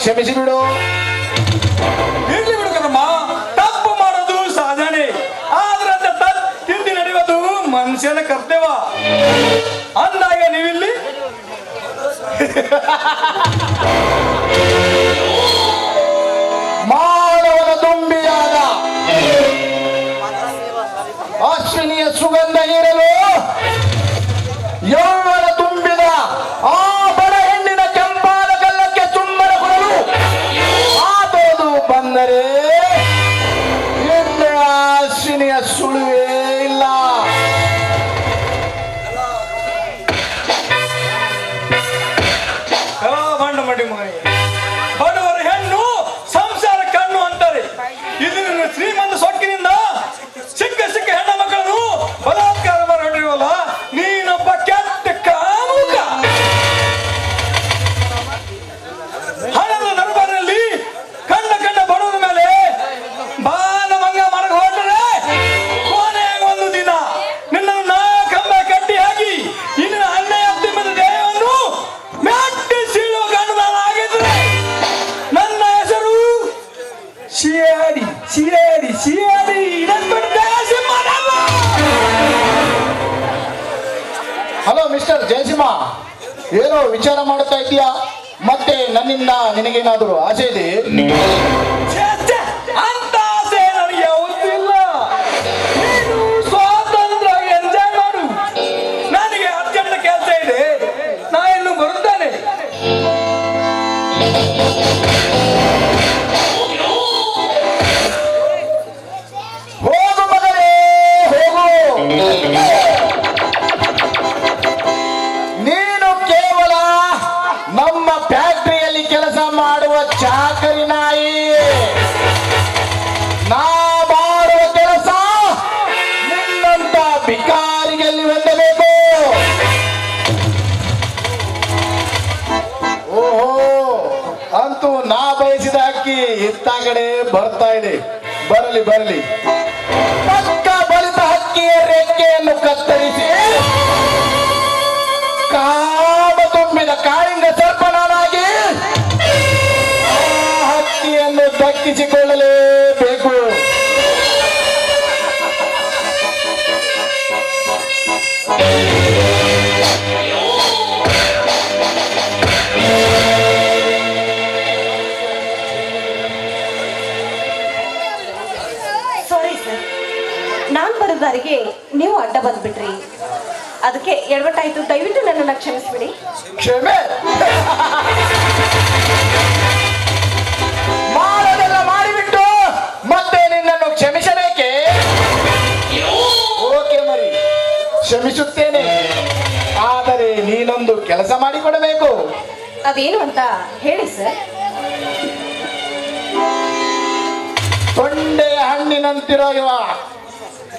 ಕ್ಷಮಿಸಿ ಬಿಡು. ಇರ್ಲಿ ಬಿಡು ಕಣಮ್ಮ. ತಪ್ಪು ಮಾಡೋದು ಸಹಜನೇ ಆದ್ರೆ ತಪ್ಪು ತಿಂಡಿ ನಡೆಯೋದು ಮನುಷ್ಯನ ಕರ್ತೇವ ಅಂದಾಗ ನೀವಿಲ್ಲಿ? my money. ಜಯಸಿಂಹ ಏನು ವಿಚಾರ ಮಾಡ್ತಾ ಇದೀಯಾ ಮತ್ತೆ ನನ್ನಿಂದ ನಿನಗೇನಾದರೂ ಆಸೆ ಇದೆ ಬರ್ತಾ ಇದೆ. ಬರಲಿ ಬರಲಿ. ಪಕ್ಕ ಬಳಿದ ಹಕ್ಕಿಯ ರೆಕ್ಕೆಯನ್ನು ಕತ್ತರಿಸಿ. ಕಾಮ ತುಂಬಿದ ಕಾಳಿಂಗ ಸರ್ಪನಾಗಿ ಹಕ್ಕಿಯನ್ನು ದಕ್ಕಿಸಿಕೊಳ್ಳಲು. ಅದಕ್ಕೆ ಎಡವಟ್ಟಾಯಿತು ದಯವಿಟ್ಟು ನನ್ನನ್ನು ಕ್ಷಮಿಸ್ಬಿಡಿ. ಕ್ಷಮೆ. ಮಾಡೋದೆಲ್ಲ ಮಾಡಿಬಿಟ್ಟು ಮತ್ತೆ ನಿನ್ನನ್ನು ಕ್ಷಮಿಸಬೇಕೆ? ಓಕೆ ಮರಿ. ಕ್ಷಮಿಸುತ್ತೇನೆ. ಆದರೆ ನೀನೊಂದು ಕೆಲಸ ಮಾಡಿಕೊಡಬೇಕು. ಅದೇನು ಅಂತ ಹೇಳಿ ಸರ್. ತೊಂಡೆ ಹಣ್ಣಿನಂತಿರೋ ಇವ.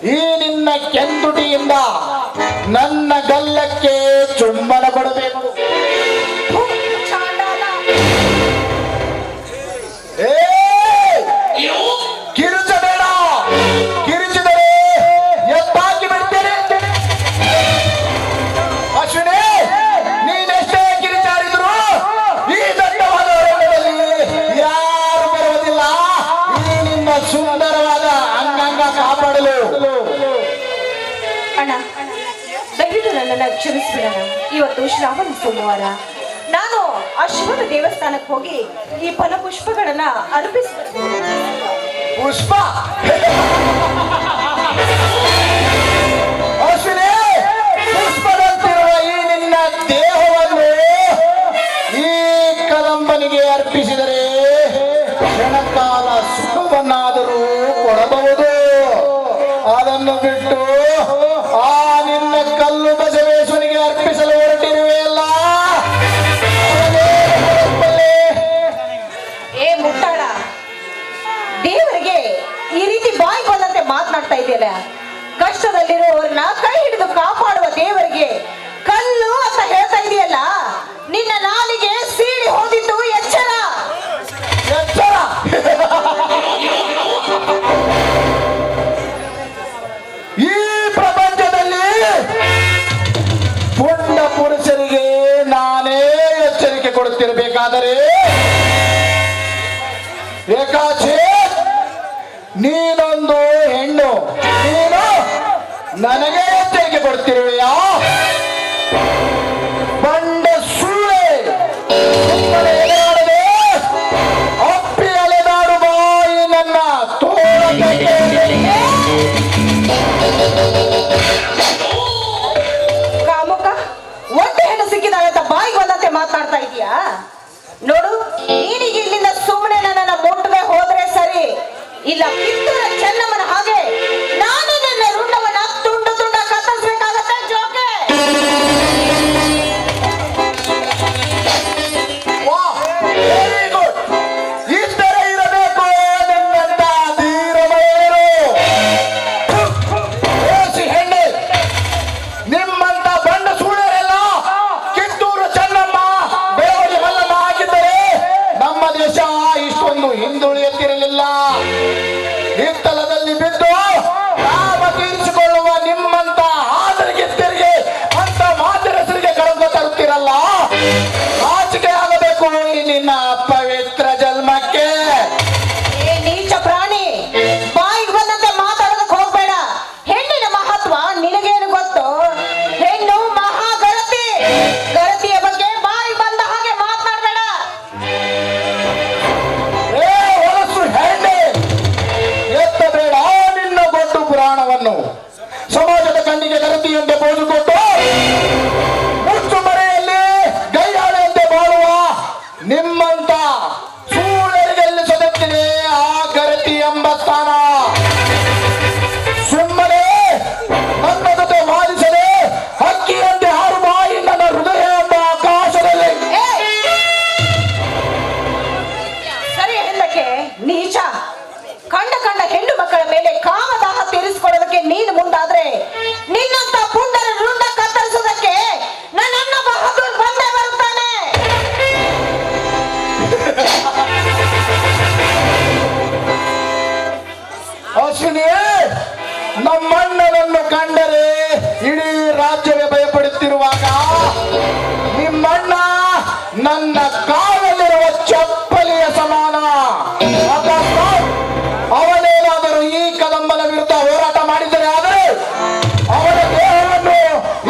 ಈ ನಿನ್ನ ಕೆಂದುಟಿಯಿಂದ ನನ್ನ ಗಲ್ಲಕ್ಕೆ ಚುಂಬನ ಕೊಡಬೇಕು. ತಿಳಿಸ್ಬಿಡೋಣ ಇವತ್ತು ಶ್ರಾವಣ ಸೋಮವಾರ ನಾನು ಆ ಶಿವನ ದೇವಸ್ಥಾನಕ್ಕೆ ಹೋಗಿ ಈ ಫಲಪುಷ್ಪಗಳನ್ನ ಅರ್ಪಿಸ್ ಪುಷ್ಪ! ಪುಷ್ಪದಂತಿರುವ ಈ ನಿನ್ನ ದೇಹವನ್ನು ಈ ಕದಂಬನಿಗೆ ಅರ್ಪಿಸಿದರೆ ರೇಖಾಚಿ ನೀನೊಂದು ಹೆಣ್ಣು ನೀನು ನನಗೆ ತೆಗೆದುಕೊಡ್ತಿರುವೆಯಾ ತನ್ನ ಕಾಲಲ್ಲಿರುವ ಚಪ್ಪಲಿಯ ಸಮಾನ. ಅವನೇನಾದರೂ ಈ ಕದಂಬನ ವಿರುದ್ಧ ಹೋರಾಟ ಮಾಡಿದರೆ ಆದರೆ ಅವನ ದೇಹವನ್ನು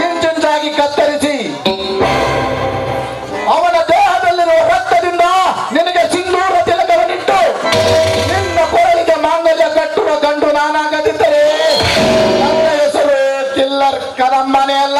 ಇಂಜಿಂಜಾಗಿ ಕತ್ತರಿಸಿ. ಅವನ ದೇಹದಲ್ಲಿರುವ ರಕ್ತದಿಂದ ನಿನಗೆ ಸಿಂಧೂರ ತಿಲಕವನ್ನಿಟ್ಟು ನಿನ್ನ ಕೊರಳಿಗೆ ಮಾಂಗಲ್ಯ ಕಟ್ಟುವ ಗಂಡು ನಾನಾಗದಿದ್ದರೆ ನನ್ನ ಹೆಸರು ಕಿಲ್ಲರ್ ಕದಂಬನೆ ಅಲ್ಲ.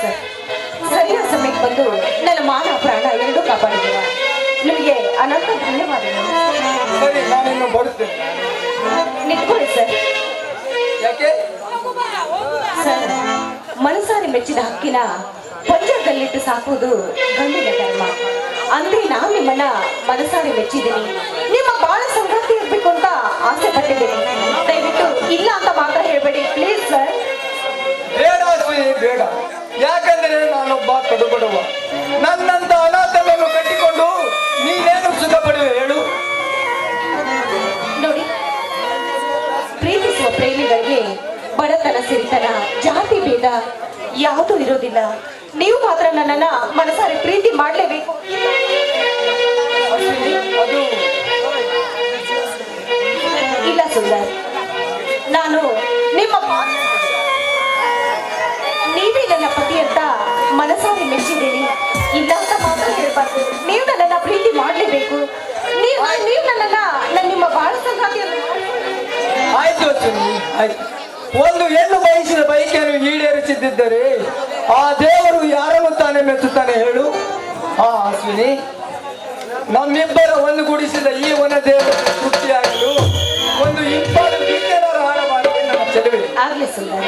ಸರ್. ಸರಿಯಾದ ಸಮಯಕ್ಕೆ ಬಂದು. ನನ್ನ ಮಾನ ಪ್ರಾಣ ಎರಡೂ ಕಾಪಾಡಿದ್ದೀರ? ನಿಮಗೆ ಅನಂತ ಧನ್ಯವಾದಗಳು. ಸರಿ ನಾನಿನ್ನು ಬರುತ್ತೇನೆ. ನಿಂತ್ಕೊಳ್ಳಿ ಸರ್. ಯಾಕೆ? ಸರ್ ಮನಸಾರಿ ಮೆಚ್ಚಿದ ಹಕ್ಕಿನ ಪಂಜರದಲ್ಲಿಟ್ಟು ಸಾಕುವುದು ಗಂಡಿನ ಧರ್ಮ. ಅಂದ್ರೆ ನಾನು ನಿಮ್ಮನ್ನ ಮನಸಾರಿ ಮೆಚ್ಚಿದ್ದೀನಿ. ನಿಮ್ಮ ಬಾಳ ಸಂಗಾತಿ ಇರ್ಬೇಕು ಅಂತ ಆಸೆ ಪಟ್ಟಿದ್ದೀನಿ ದಯವಿಟ್ಟು ಇಲ್ಲ ಅಂತ ಮಾತ್ರ ಹೇಳ್ಬೇಡಿ. Please sir. ಬೇಡ. ಯಾಕಂದ್ರೆ ನಾನೊಬ್ಬ ಕಡುಬಡವ. ನನ್ನಂತ ಅನಾಥನನ್ನು ಕಟ್ಟಿಕೊಂಡು ನೀನೇನು ಸುಖ ಪಡುವೆ ಹೇಳು? ನೋಡಿ ಪ್ರೀತಿಸುವ ಪ್ರೇಮಿಗಳಿಗೆ ಬಡತನ ಸಿರಿತನ ಜಾತಿ ಭೇದ ಯಾವುದೂ ಇರೋದಿಲ್ಲ. ನೀವು ಮಾತ್ರ ನನ್ನನ್ನ ಮನಸಾರಿ ಪ್ರೀತಿ ಮಾಡಲೇಬೇಕು. ಅದು. ಇಲ್ಲ ಸುಂದರ್ ನಾನು ನಿಮ್ಮ ನೀವೇ ನನ್ನ ಪತಿ ಅಂತ ಮನಸಾರಿ ಮೆಚ್ಚಿದ್ದೀನಿ ಇಲ್ಲ ಅಂತ ಮಾತ್ರ ಹೇಳ್ಬಾರ್ದು. ನೀವು ನನ್ನನ್ನ ಪ್ರೀತಿ ಮಾಡಲೇಬೇಕು. ನೀವು ನೀವು ನನ್ನನ್ನ ನನ್ನ ನಿಮ್ಮ ಬಾಳ ಸಂಗಾತಿ ಅಂತ ಆಯ್ತು ಒಂದು ಹೆಣ್ಣು ಬಯಸಿದ ಬಯಕೆಯನ್ನು ಈಡೇರಿಸಿದ್ದರೆ ಆ ದೇವರು ಯಾರನ್ನು ತಾನೇ ಮೆಚ್ಚುತ್ತಾನೆ ಹೇಳು? ಆ ಅಶ್ವಿನಿ. ನಮ್ಮಿಬ್ಬರ ಒಂದುಗೂಡಿಸಿದ ಈ ವನ ದೇವರು ತೃಪ್ತಿಯಾಗಲು ಒಂದು ಇಂಪಾದ ಗೀತೆನಾರ ಹಾಡಬಾರದು ನನ್ನ ಚೆಲುವೆ ಆಗ್ಲಿ ಸುಂದರ್